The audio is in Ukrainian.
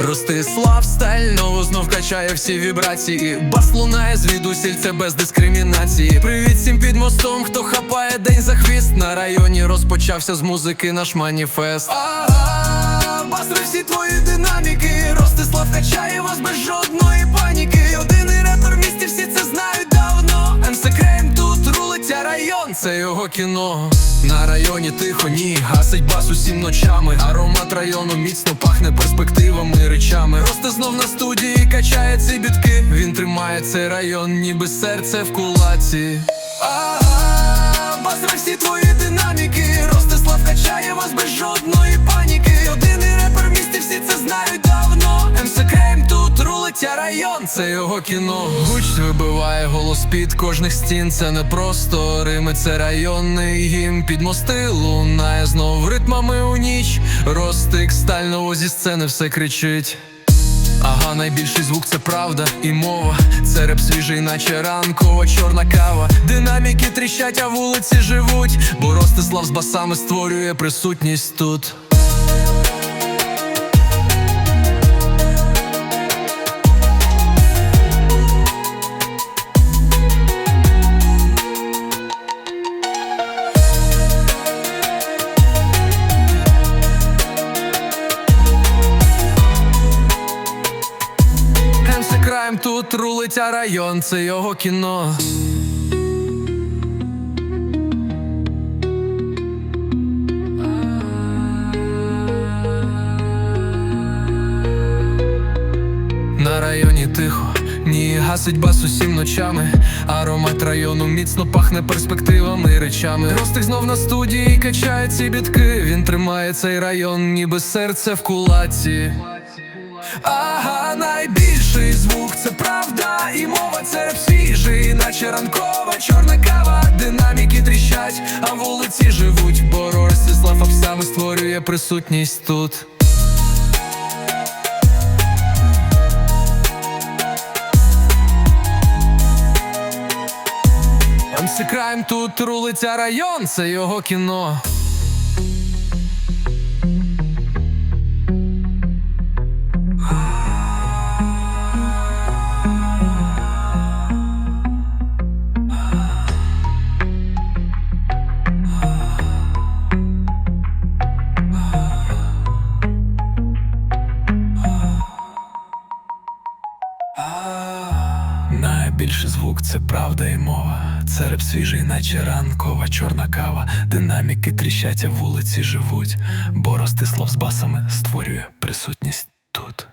Ростислав стально знов качає всі вібрації. Бас лунає звідусіль, це без дискримінації. Привіт всім під мостом, хто хапає день за хвіст. На районі розпочався з музики наш маніфест. Це його кіно. На районі тихо, ні, гасить бас усім ночами. Аромат району міцно пахне перспективами, речами. Росте знов на студії, качає ці бітки. Він тримає цей район, ніби серце в кулаці. Ага, басра всі твої це його кіно. Гуч вибиває голос під кожних стін. Це не просто рими, це районний гімн. Під мости лунає знов ритмами у ніч. Ростик стально зі сцени все кричить. Ага, найбільший звук це правда і мова. Це реп свіжий, наче ранкова чорна кава. Динаміки тріщать, а вулиці живуть. Бо Ростислав з басами створює присутність тут. МС тут рулить, район, це його кіно. На районі тихо, ні, гасить бас усім ночами. Аромат району міцно пахне перспективами, речами. Ростик знов на студії качає ці бітки. Він тримає цей район, ніби серце в кулаці. Ага, це і мова це свіжий, наче ранкова чорна кава, динаміки тріщать, а вулиці живуть, бо Ростислав Апсами створює присутність тут. Крайм тут рулиться район, це його кіно. Найбільший звук це правда і мова. Це реп свіжий, наче ранкова чорна кава. Динаміки тріщать, вулиці живуть. Бо Ростислав з басами створює присутність тут.